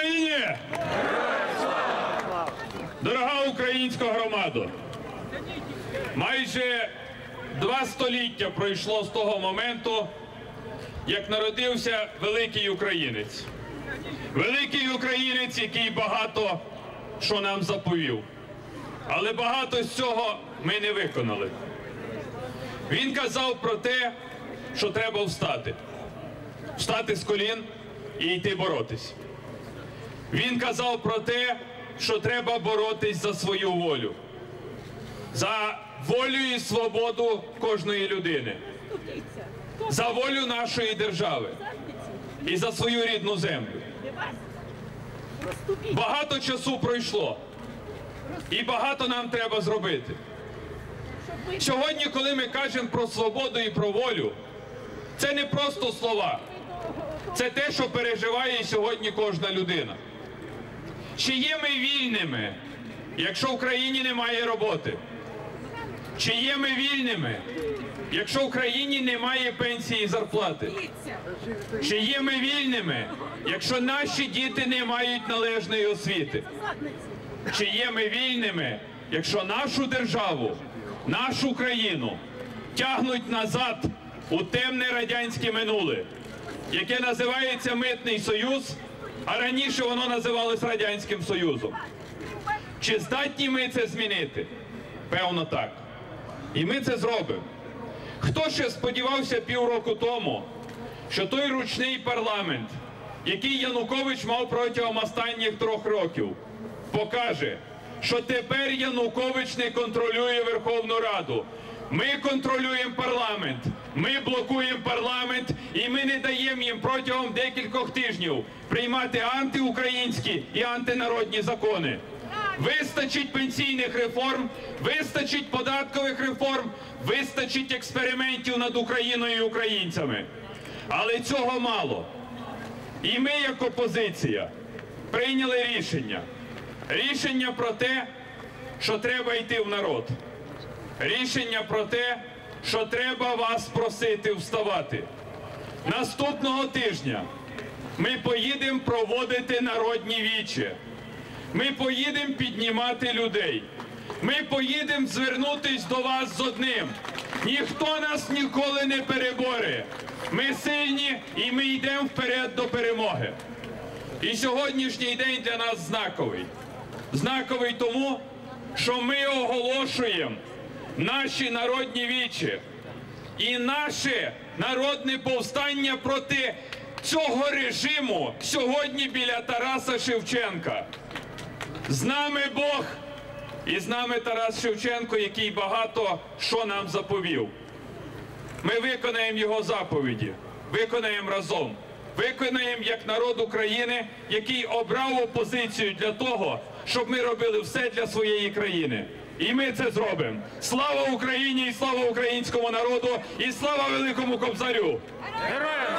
Україні! Дорога українська громада! Майже два століття пройшло з того моменту, як народився великий українець. Великий українець, який багато що нам заповів. Але багато з цього ми не виконали. Він казав про те, що треба встати. Встати з колін і йти боротись. Він казав про те, що треба боротись за свою волю, за волю і свободу кожної людини, за волю нашої держави і за свою рідну землю. Багато часу пройшло, і багато нам треба зробити. Сьогодні, коли ми кажемо про свободу і про волю, це не просто слова, це те, що переживає сьогодні кожна людина. Чи є ми вільними, якщо в країні немає роботи? Чи є ми вільними, якщо в країні немає пенсії і зарплати? Чи є ми вільними, якщо наші діти не мають належної освіти? Чи є ми вільними, якщо нашу державу, нашу країну тягнуть назад у темне радянське минуле, яке називається Митний Союз, а раніше воно називалось Радянським Союзом? Чи здатні ми це змінити? Певно, так. І ми це зробимо. Хто ще сподівався півроку тому, що той ручний парламент, який Янукович мав протягом останніх трьох років, покаже, що тепер Янукович не контролює Верховну Раду. Ми контролюємо парламент, ми блокуємо парламент, і ми не даємо їм протягом декількох тижнів приймати антиукраїнські і антинародні закони. Вистачить пенсійних реформ, вистачить податкових реформ, вистачить експериментів над Україною і українцями. Але цього мало. І ми, як опозиція, прийняли рішення. Рішення про те, що треба йти в народ. Рішення про те, що треба вас просити вставати. Наступного тижня ми поїдемо проводити народні вічі. Ми поїдемо піднімати людей. Ми поїдемо звернутись до вас з одним. Ніхто нас ніколи не переборе. Ми сильні і ми йдемо вперед до перемоги. І сьогоднішній день для нас знаковий. Знаковий тому, що ми оголошуємо наші народні вічі і наше народне повстання проти цього режиму сьогодні біля Тараса Шевченка. З нами Бог і з нами Тарас Шевченко, який багато що нам заповів. Ми виконаємо його заповіді, виконаємо разом. Виконаємо як народ України, який обрав опозицію для того, щоб ми робили все для своєї країни. І ми це зробимо. Слава Україні і слава українському народу, і слава великому кобзарю! Героям